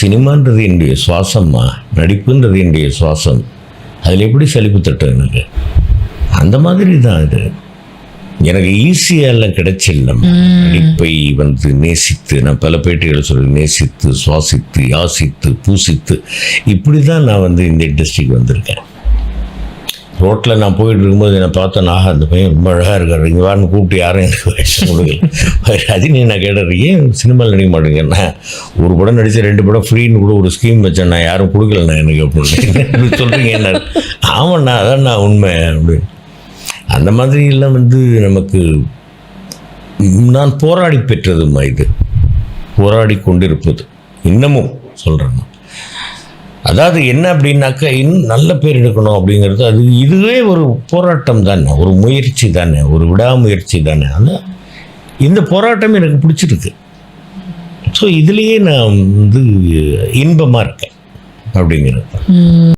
சினிமான்றது என்னுடைய சுவாசம்மா. நடிப்புன்றது என்னுடைய சுவாசம். அதில் எப்படி சலிப்பு தட்டும் எனக்கு? அந்த மாதிரி தான் இது. எனக்கு ஈஸியெல்லாம் கிடைச்சில்ல நடிப்பை வந்து நேசித்து நான் பல பேட்டிகளை சொல்லி நேசித்து சுவாசித்து யாசித்து பூசித்து இப்படி தான் நான் வந்து இந்த இண்டஸ்ட்ரிக்கு வந்திருக்கேன். ரோட்டில் நான் போயிட்டு இருக்கும்போது என்னை பார்த்தேன் ஆஹா அந்த பையன் ரொம்ப அழகாக இருக்காரு. இங்கே வான்னு கூப்பிட்டு யாரும் எனக்கு வயசு கொடுக்கல ரஜினி நான் கேட்டேன் ஏன் சினிமாவில் நடிக்க மாட்டேங்கன்னா ஒரு படம் நடித்து ரெண்டு படம் ஃப்ரீன்னு கூட ஒரு ஸ்கீம் வச்சேன். நான் யாரும் கொடுக்கலண்ணா எனக்கு அப்படின்னு. சொல்கிறீங்க என்ன? ஆமாண்ணா அதான் நான் உண்மை. அப்படின்னு. அந்த மாதிரி எல்லாம் வந்து நமக்கு நான் போராடி பெற்றதுமா இது. போராடி கொண்டிருப்பது. இன்னமும் சொல்கிறேன் அதாவது என்ன அப்படின்னாக்கா இன்னும் நல்ல பேர் எடுக்கணும் அப்படிங்கிறது அது இதுவே ஒரு போராட்டம் தானே ஒரு முயற்சி தானே ஒரு விடாமுயற்சி தானே. ஆனால் இந்த போராட்டம் எனக்கு பிடிச்சிருக்கு. ஸோ இதுலேயே நான் வந்து இன்பமாக இருக்கேன் அப்படிங்கிறது.